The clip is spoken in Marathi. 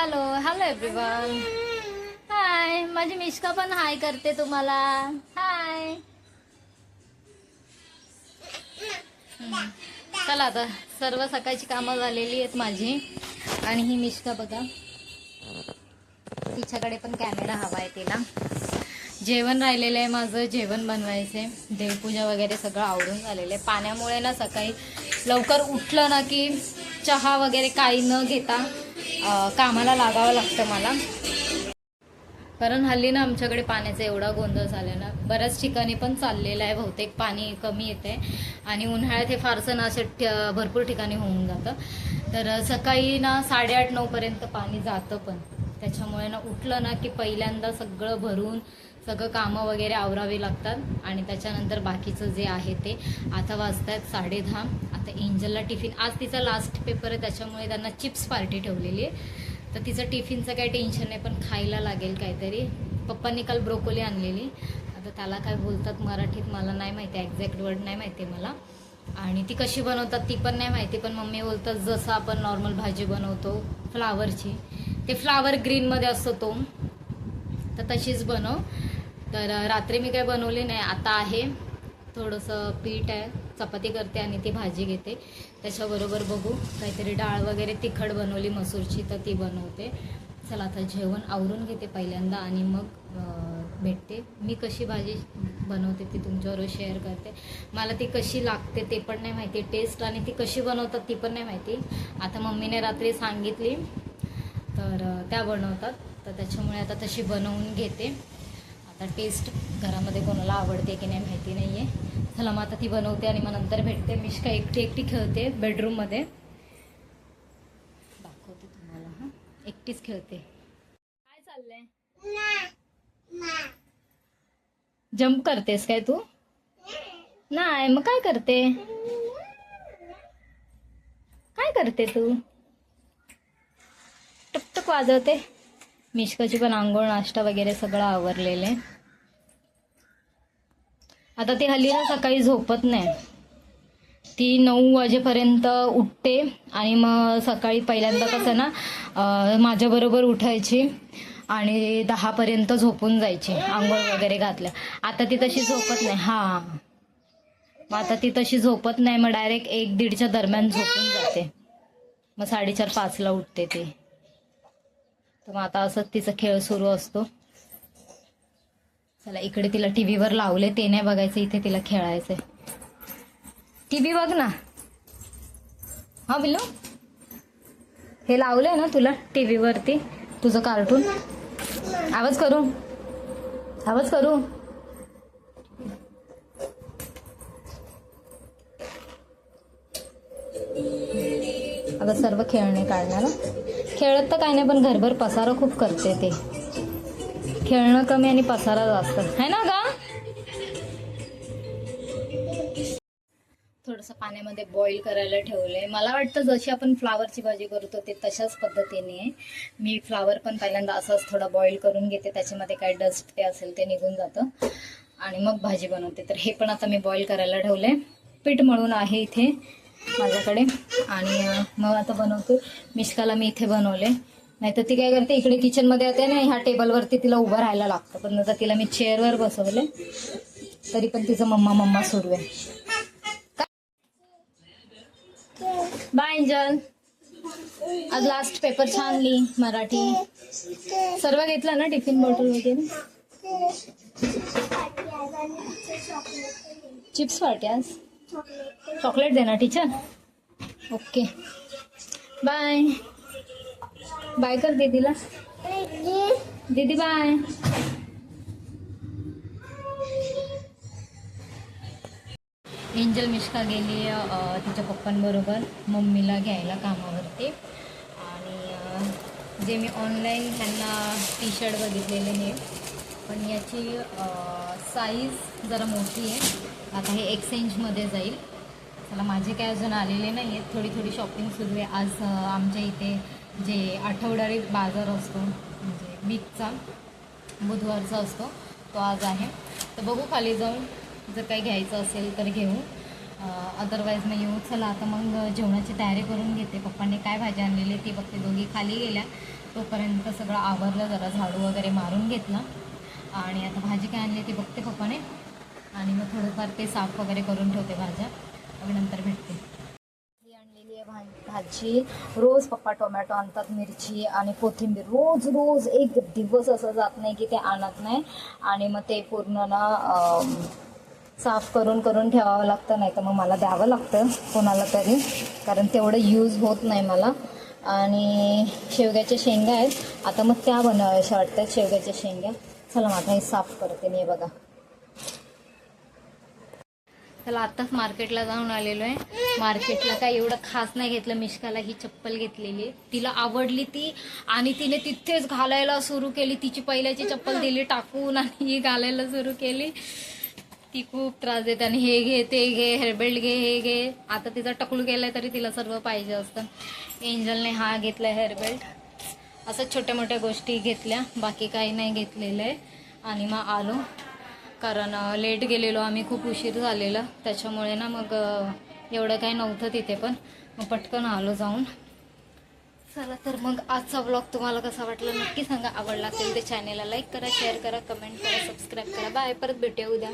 हॅलो हॅलो एव्हरीवन हाय माझी मिश्का पण हाय करते तुम्हाला. हाय चला आता सर्व सकाळची कामं झालेली आहेत माझी. आणि ही मिश्का बघा. तिच्याकडे पण कॅमेरा हवा आहे तिला. जेवण राहिलेलं आहे माझं जेवण बनवायचंय. देवपूजा वगैरे सगळं आवडून झालेलं आहे. पाण्यामुळे ना सकाळी लवकर उठलं ना की चहा वगैरे काही न घेता कामाला लागावं लागतं मला. कारण हल्ली ना आमच्याकडे पाण्याचा एवढा गोंधळ झाला ना बऱ्याच ठिकाणी पण चाललेलं आहे. बहुतेक पाणी कमी येते आणि उन्हाळ्यात हे फारसं ना असं ठ- भरपूर ठिकाणी होऊन जातं. तर सकाळी ना साडेआठ नऊपर्यंत पाणी जातं पण. त्याच्यामुळे ना उठलं ना की पहिल्यांदा सगळं भरून सगळं कामं वगैरे आवरावी लागतात. आणि त्याच्यानंतर बाकीचं जे आहे ते आता वाजतात साडे आता एंजलला टिफिन आज तिचा लास्ट पेपर आहे त्याच्यामुळे त्यांना चिप्स पार्टी ठेवलेली आहे. तर तिचं टिफिनचं काही टेन्शन नाही पण खायला लागेल काहीतरी. पप्पांनी काल ब्रोकोली आणलेली. आता त्याला काय बोलतात मराठीत मला नाही माहिती एक्झॅक्ट वर्ड नाही माहिती मला. आणि ती कशी बनवतात ती पण नाही माहिती पण मम्मी बोलतात जसं आपण नॉर्मल भाजी बनवतो फ्लावरची ते फ्लावर ग्रीनमध्ये असतो तो. तर तशीच बनव. तर रात्री मी काय बनवली नाही. आता आहे. थोडंसं पीठ आहे. चपाती करते आणि ती भाजी घेते. त्याच्याबरोबर बघू काहीतरी डाळ वगैरे तिखट बनवली मसूरची तर ती बनवते. चला आता जेवण आवरून घेते पहिल्यांदा आणि मग भेटते. मी कशी भाजी बनवते ती तुमच्याबरोबर शेअर करते. मला ती कशी लागते ते पण नाही माहिती. टेस्ट आणि ती कशी बनवतात ती पण नाही माहिती. आता मम्मीने रात्री सांगितली तर त्या बनवतात. तर त्याच्यामुळे आता तशी बनवून घेते. टेस्ट घरामध्ये कोणाला आवडते की नाही माहिती नाही आहे चला मग आता ती बनवते आणि मग नंतर भेटते. मिश्का एकटी एकटी खेळते बेडरूममध्ये दाखवते तुम्हाला हां. एकटीच खेळते. काय चाललंय? जम्प करतेस काय तू? नाही मग काय करते? काय करते तू? टकटक वाजवते. मिश्काची पण आंघोळ नाश्ता वगैरे सगळं आवरलेलं आहे. आता ती हल्ली ना सकाळी झोपत नाही. ती नऊ वाजेपर्यंत उठते आणि मग सकाळी पहिल्यांदा कसं ना माझ्याबरोबर उठायची आणि दहापर्यंत झोपून जायची आंघोळ वगैरे घातल्या. आता ती तशी झोपत नाही. हां. मग आता ती तशी झोपत नाही मग डायरेक्ट एक दीडच्या दरम्यान झोपून जाते. मग साडेचार पाचला उठते ती. तर मग आता असंच तिचा खेळ सुरू असतो. चला इकडे तिला टी व्हीवर लावले ते नाही बघायचं इथे तिला खेळायचंय. टी व्ही बघ ना. हा बिल्लू हे लावलंय ना तुला टी व्हीवरती तुझं कार्टून? आवाज करू? आवाज करू? अगं सर्व खेळणे काढणार खेळत तर काय नाही पण घरभर पसारा खूप करते ते. खेळणं कमी आणि पसारा जास्त. आहे ना गा? थोडंसं पाण्यामध्ये बॉईल करायला ठेवले मला वाटतं जशी आपण फ्लावरची भाजी करतो ते तशाच पद्धतीने. आहे. मी फ्लावर पण पहिल्यांदा असंच थोडा बॉईल करून घेते. त्याच्यामध्ये काय डस्ट ते असेल ते निघून जातं. आणि मग भाजी बनवते. तर हे पण आता मी बॉईल करायला ठेवले पीठ मळून आहे इथे माझ्याकडे. आणि मग आता बनवते. मिश्काला मी इथे बनवले नाही तर ती काय करते इकडे किचनमध्ये येते ना ह्या टेबलवरती तिला उभं राहायला लागतं. पण आता तिला मी चेअरवर बसवले. तरी पण तिचं मम्मा मम्मा सुरू आहे. बाय अंजल आज लास्ट पेपर छान लिही मराठी. सर्व घेतला ना टिफिन बॉटल वगैरे? चिप्स पार्टी आज? चॉकलेट देणार टीचर ओके बाय बाय कर दीदीला. दीदी बाय. एंजल मिश्का गेली तिच्या पप्पांबरोबर मम्मीला घ्यायला कामावरती. आणि जे मी ऑनलाईन त्यांना टी शर्ट बघितलेले हे पण याची साईज जरा मोठी आहे. आता हे एक्सचेंजमध्ये जाईल. मला माझे काय अजून आलेले नाही आहेत थोडी थोडी शॉपिंग सुरू आहे. आज आमच्या इथे जे आठवडारी बाजार असतो म्हणजे वीकचा बुधवारचा असतो तो आज आहे. तर बघू खाली जाऊन जर काही घ्यायचं असेल तर घेऊ. अदरवाईज मग येऊ. चला आता मग जेवणाची तयारी करून घेते. पप्पांनी काय भाजी आणलेली ती बघते. दोघी खाली गेल्या. तोपर्यंत सगळं आवरलं जरा झाडू वगैरे मारून घेतलं. आणि आता भाजी काय आणली ती बघते पप्पाने. आणि मग थोडंफार ते साफ वगैरे करून ठेवते भाज्या. मग नंतर भेटते. ही आहे भाजी रोज पप्पा टोमॅटो आणतात मिरची आणि कोथिंबीर. रोज रोज एक दिवस असं जात नाही की ते आणत नाही. आणि मग ते पूर्ण ना साफ करून करून ठेवावं लागतं नाही तर मग मला द्यावं लागतं कोणाला तरी. कारण तेवढं यूज होत नाही मला. आणि शेवग्याच्या शेंगा आहेत. आता मग त्या बनवाव्याशा वाटतात शेवग्याच्या शेंगा. चला माझा हे साफ करते मी बघा. त्याला आत्ताच मार्केटला जाऊन आलेलो आहे. मार्केटला काय एवढं खास नाही घेतलं. मिश्काला ही चप्पल घेतलेली आहे. तिला आवडली ती आणि तिने तिथेच घालायला सुरू केली. तिची पहिल्याची चप्पल दिली टाकून आणि ही घालायला सुरू केली. ती खूप त्रास देते आणि हे घे ते घे हेअरबेल्ट घे हे घे. आता तिचा टकलू गेलाय तरी तिला सर्व पाहिजे असतं. एंजलने हा घेतला हेअरबेल्ट. असं छोट्या मोठ्या गोष्टी घेतल्या. बाकी काही नाही घेतलेलं आहे. आणि मग आलो. कारण लेट गेलेलो आम्ही खूप उशीर झालेला. त्याच्यामुळे ना मग एवढं काही नव्हतं तिथे पण. मग पटकन आलो जाऊन. चला तर मग आजचा ब्लॉग तुम्हाला कसा वाटला नक्की सांगा. आवडला असेल तर चॅनेलला लाईक करा शेअर करा कमेंट करा सबस्क्राईब करा. बाय परत भेटूया उद्या.